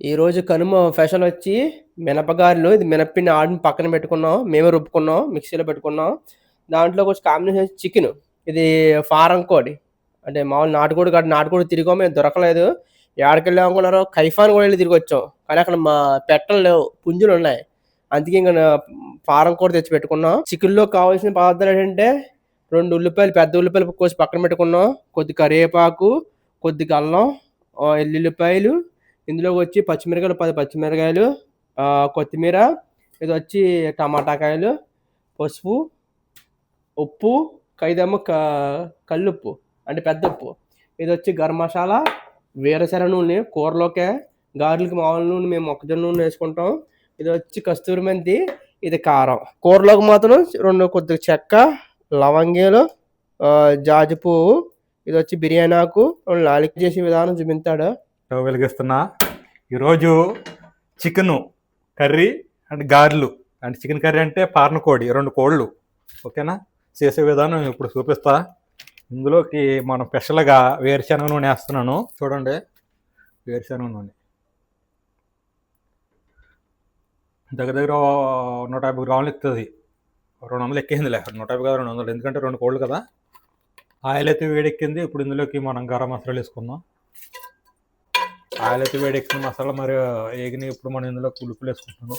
ఈరోజు కనుమ స్పెషల్ వచ్చి మినపగారెలు. ఇది మినప్పిండి ఆడిని పక్కన పెట్టుకున్నాం. మేమే రుబ్బుకున్నాం. మిక్సీలో పెట్టుకున్నాం. దాంట్లో కొంచెం కాంబినేషన్ వచ్చి ఇది ఫారం కోడి. అంటే మామూలు నాటుకోడి కాదు. నాటుకోడి తిరిగాం మేము దొరకలేదు. ఎక్కడికి అనుకున్నారు కైఫాన్ కూడా వెళ్ళి తిరిగొచ్చాం. కానీ అక్కడ మా పెట్టలు లేవు. పుంజులున్నాయి. అందుకే ఇంకా ఫారం కోడి తెచ్చి పెట్టుకున్నాం. చికెన్‌లో కావాల్సిన పదార్థాలు ఏంటంటే రెండు ఉల్లిపాయలు, పెద్ద ఉల్లిపాయలు కోసి పక్కన పెట్టుకున్నాం. కొద్ది కరివేపాకు, కొద్దిగా అల్లం, ఎల్లుల్లిపాయలు, ఇందులోకి వచ్చి పచ్చిమిరకాయలు పది పచ్చిమిరపకాయలు, ఇది వచ్చి టమాటా టమాటాకాయలు, పసుపు, ఉప్పు, ఖైదేమో క కల్లుప్పు అంటే పెద్ద ఉప్పు ఇది వచ్చి గరం మసాలా, వేరుశెనగ నూనె కూరలోకే. గారెలకి మామూలు నూనె మేము మొక్కజొన్న నూనె వేసుకుంటాం. ఇది వచ్చి కస్తూరి మెంతి, ఇది కారం. కూరలోకి మాత్రం రెండు కొద్దిగా చెక్క, లవంగీలు జాజి పువ్వు, వచ్చి బిర్యానీ ఆకు, లాలిక్ చేసే విధానం చూపించాడు స్టవ్ వెలిగిస్తున్నా. ఈరోజు చికెను కర్రీ అండ్ గారెలు. అండ్ చికెన్ కర్రీ అంటే పార్న కోడి రెండు కోళ్ళు. ఓకేనా? చేసే విధానం ఇప్పుడు చూపిస్తా. ఇందులోకి మనం స్పెషల్గా వేరుశనగ నూనె వేస్తున్నాను. చూడండి. వేరుశనగ నూనె. దగ్గర దగ్గర నూట యాభై గ్రాములు ఎక్కుతుంది. రెండు వందలు ఎక్కిందిలే నూట యాభై కాదు రెండు వందలు. ఎందుకంటే రెండు కోళ్ళు కదా. ఆయిల్ అయితే వేడెక్కింది. ఇప్పుడు ఇందులోకి మనం గరం మసాలాలు వేసుకుందాం. ఆయిల్ అయితే వేడెక్కిన మసాలా మరి ఏగిన ఇప్పుడు మనం ఇందులో ఉల్లిపలు వేసుకుంటున్నాం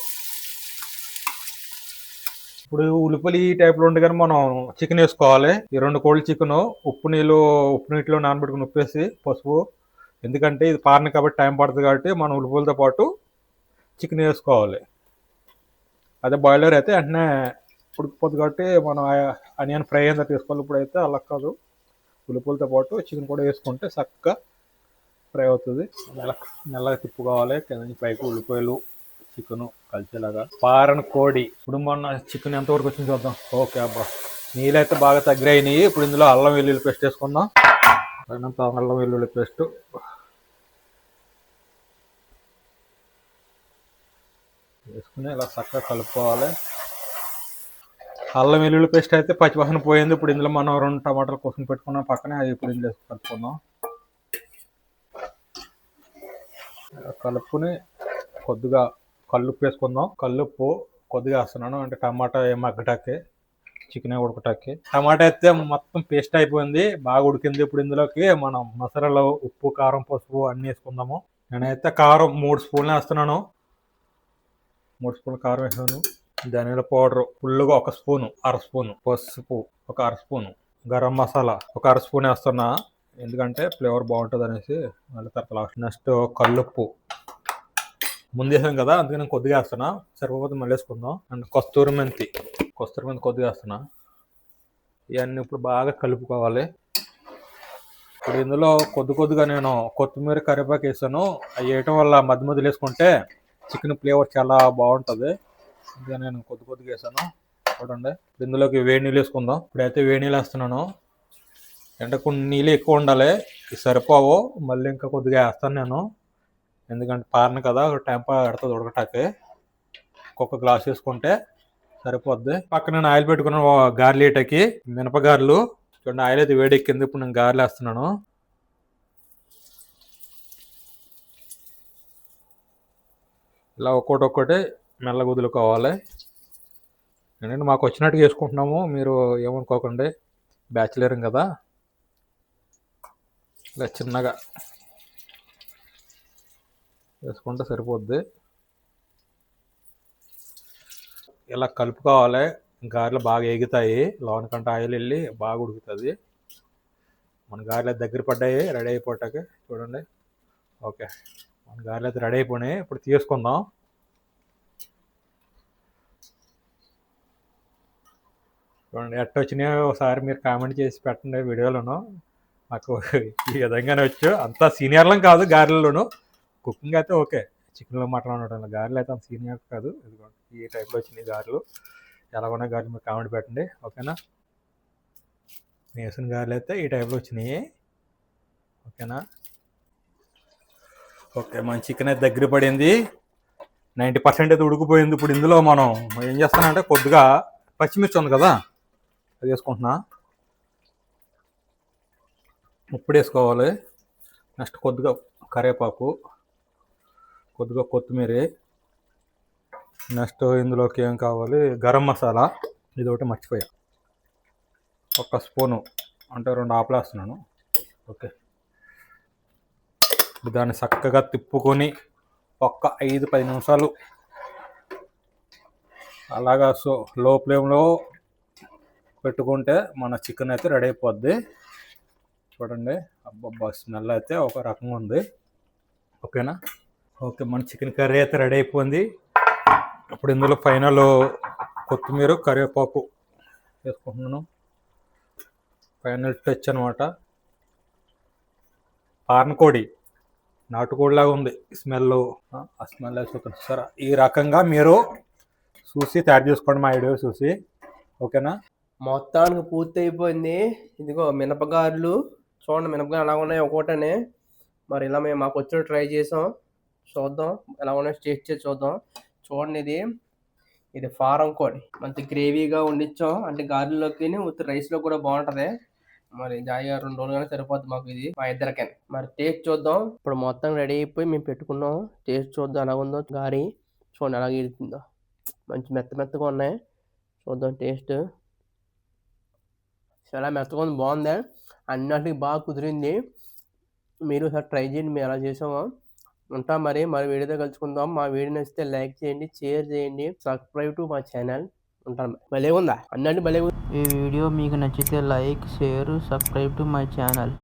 ఇప్పుడు ఉల్లిపలు ఈ టైప్లో ఉండి కానీ మనం చికెన్ వేసుకోవాలి. ఈ రెండు కోళ్ళు చికెన్ ఉప్పు నీళ్ళు ఉప్పు నీటిలో నానబెట్టుకుని ఉప్పేసి పసుపు. ఎందుకంటే ఇది పారిన కాబట్టి టైం పడుతుంది కాబట్టి మనం ఉల్లిపలతో పాటు చికెన్ వేసుకోవాలి. అదే బాయిలర్ అయితే వెంటనే ఉడికిపోతుంది కాబట్టి మనం అనియన్ ఫ్రై అయిందా తీసుకోవాలి. ఇప్పుడు అయితే అలా కాదు. ఉల్లిపలతో పాటు చికెన్ కూడా వేసుకుంటే చక్కగా ఫ్రై అవుతుంది. మెల్ల మెల్లగా తిప్పుకోవాలి. కింద నుంచి పైకి ఉల్లిపాయలు చికెన్ కలిసేలాగా. పారని కోడి. ఇప్పుడు మొన్న చికెన్ ఎంతవరకు వచ్చింది చూద్దాం. ఓకే అబ్బా. నీళ్ళైతే బాగా తగ్గినాయి. ఇప్పుడు ఇందులో అల్లం వెల్లుల్లి పేస్ట్ వేసుకుందాం. తగినంత అల్లం వెల్లుల్లి పేస్ట్. వేసుకుని ఇలా చక్కగా కలుపుకోవాలి. అల్లం వెల్లుల్లి పేస్ట్ అయితే పచ్చివాసన పోయింది. ఇప్పుడు ఇందులో మనం రెండు టమాటాలు కోసం పెట్టుకున్నాం. పక్కనే అది ఇప్పుడు ఇందులో కలుపుకుందాం. కలుపుకుని కొద్దిగా కల్లుప్పు వేసుకుందాం. కల్లుప్పు కొద్దిగా వేస్తున్నాను. అంటే టమాటా మగ్గటాకి చికెన్ ఉడకటాకి. టమాటా అయితే మొత్తం పేస్ట్ అయిపోయింది. బాగా ఉడికింది ఇప్పుడు ఇందులోకి. మనం మసాలాలో ఉప్పు కారం పసుపు అన్నీ వేసుకుందాము. నేనైతే కారం మూడు స్పూన్లు వేస్తున్నాను. మూడు స్పూన్లు కారం వేసాను. ధనియాల పౌడర్ ఫుల్గా ఒక స్పూను అర స్పూను పసుపు ఒక అర స్పూను గరం మసాలా ఒక అర స్పూన్ వేస్తున్నా. ఎందుకంటే ఫ్లేవర్ బాగుంటుంది అనేసి మళ్ళీ తర్వాత లాస్ట్ నెక్స్ట్ కల్లుప్పు. ముందు వేసాం కదా అందుకే నేను కొద్దిగా వేస్తున్నా. సరిపోతే మళ్ళీ వేసుకుందాం. అండ్ కస్తూరి మెంతి. కస్తూరి మెంతి కొద్దిగా వేస్తున్నా. ఇవన్నీ ఇప్పుడు బాగా కలుపుకోవాలి. ఇప్పుడు ఇందులో కొద్ది కొద్దిగా నేను కొత్తిమీర కరివేపాకు వేసాను. అవి వేయటం వల్ల మధ్య మధ్యలో వేసుకుంటే చికెన్ ఫ్లేవర్ చాలా బాగుంటుంది. అందుకని నేను కొద్ది కొద్దిగా వేసాను. చూడండి. ఇందులోకి వేడి నీళ్ళు వేసుకుందాం. ఇప్పుడైతే వేడి నీళ్ళు వేస్తున్నాను. అంటే కొన్ని నీళ్ళు ఎక్కువ ఉండాలి. సరిపోవు. మళ్ళీ ఇంకా కొద్దిగా వేస్తాను నేను. ఎందుకంటే పారను కదా టైం పెడుతుంది ఉడకటాకి ఒక్కొక్క గ్లాస్ వేసుకుంటే సరిపోద్ది. పక్కన నేను ఆయిల్ పెట్టుకున్న గారెలు వేయటకి మినపగారెలు చూడండి ఆయిల్ అయితే వేడెక్కింది. ఇప్పుడు నేను గారెలు వేస్తున్నాను. ఇలా ఒక్కోటి ఒక్కటి మెల్ల వదులుకోవాలి. ఏంటంటే మాకు వచ్చినట్టుగా వేసుకుంటున్నాము. మీరు ఏమనుకోకండి. బ్యాచిలర్ కదా. ఇలా చిన్నగా వేసుకుంటే సరిపోద్ది. ఇలా కలుపుకోవాలి. గారెలు బాగా ఎగుతాయి లోన్ కంటే ఆయిల్ వెళ్ళి బాగా ఉడుకుతుంది. మన గారెలు దగ్గర పడ్డాయి. రెడీ అయిపోటాక చూడండి. ఓకే. మన గారెలు అయితే రెడీ అయిపోయినాయి. ఇప్పుడు తీసుకుందాం. చూడండి ఎట్ట వచ్చినాయో ఒకసారి మీరు కామెంట్ చేసి పెట్టండి వీడియోలోను. నాకు ఈ విధంగానే వచ్చు అంత సీనియర్లం కాదు గారెల్లోనూ. కుకింగ్ అయితే ఓకే. చికెన్లో మటన్ ఉండటం గారెలు అయితే అంత సీనియర్ కాదు. ఈ టైప్లో వచ్చినాయి గారెలు. ఎలా ఉన్నాయి గారెలు మీరు కామెంట్ పెట్టండి. ఓకేనా? వేసిన గారెలు అయితే ఈ టైప్లో వచ్చినాయి. ఓకేనా? ఓకే మన చికెన్ అయితే దగ్గర పడింది. నైంటీ పర్సెంట్ అయితే ఉడికిపోయింది ఇప్పుడు ఇందులో మనం. ఏం చేస్తానంటే కొద్దిగా పచ్చిమిర్చి ఉంది కదా అది వేసుకుంటున్నా. ఉప్పుడు వేసుకోవాలి నెక్స్ట్ కొద్దిగా కరివేపాకు కొద్దిగా కొత్తిమీర. నెక్స్ట్ ఇందులోకి ఏం కావాలి? గరం మసాలా. ఇది ఒకటి మర్చిపోయా. ఒక స్పూను. అంటే రెండు ఆపలేస్తున్నాను. ఓకే. దాన్ని చక్కగా తిప్పుకొని ఒక్క ఐదు పది నిమిషాలు అలాగా సో లో ఫ్లేమ్లో పెట్టుకుంటే మన చికెన్ అయితే రెడీ అయిపోద్ది. చూడండి. అబ్బబ్బా స్మెల్ అయితే ఒక రకంగా ఉంది. ఓకేనా? ఓకే మన చికెన్ కర్రీ అయితే రెడీ అయిపోయింది. ఇప్పుడు ఇందులో ఫైనల్ కొత్తిమీర కరివేపాకు వేసుకుంటున్నాను. ఫైనల్ టచ్ అనమాట పార్నకోడి నాటుకోడిలాగా ఉంది స్మెల్ ఆ స్మెల్ వేసుకుంటుంది సరే ఈ రకంగా మీరు చూసి తయారు చేసుకోండి మా వీడియో చూసి. ఓకేనా? మొత్తానికి పూర్తి అయిపోయింది ఇదిగో మినపగారులు చూడండి మినపకాయలు ఎలా ఉన్నాయి ఒక్కోటనే మరి ఇలా మేము మాకు వచ్చిన ట్రై చేసాం. చూద్దాం ఎలా ఉన్నాయో టేస్ట్ చేసి చూద్దాం. చూడండి ఇది. ఇది ఫారం కోడి. మంచి గ్రేవీగా వండించాం. అంటే గారెల్లోకి ఉత్తి రైస్లో కూడా బాగుంటుంది. మరి జాయిగా రెండు రోజులు కానీ సరిపోద్ది మాకు ఇది మా ఇద్దరికైనా. మరి టేస్ట్ చూద్దాం. ఇప్పుడు మొత్తం రెడీ అయిపోయి మేము పెట్టుకున్నాం. టేస్ట్ చూద్దాం ఎలా ఉందో గారి. చూడండి ఎలా ఇరుతుందో మంచి మెత్త మెత్తగా ఉన్నాయి. చూద్దాం టేస్ట్. చాలా మెత్తగా ఉంది బాగుంది. అన్నిటికి బాగా కుదిరింది. మీరు ఒకసారి ట్రై చేయండి మేము ఎలా చేసామో. ఉంటాం మరి మరి వీడియోతో కలుసుకుందాం. మా వీడియో నచ్చితే లైక్ చేయండి షేర్ చేయండి సబ్స్క్రైబ్ టు మా ఛానల్. ఉంటాను భలే ఉందా? అన్నట్టు భలే ఉంది. ఈ వీడియో మీకు నచ్చితే like share subscribe to my channel.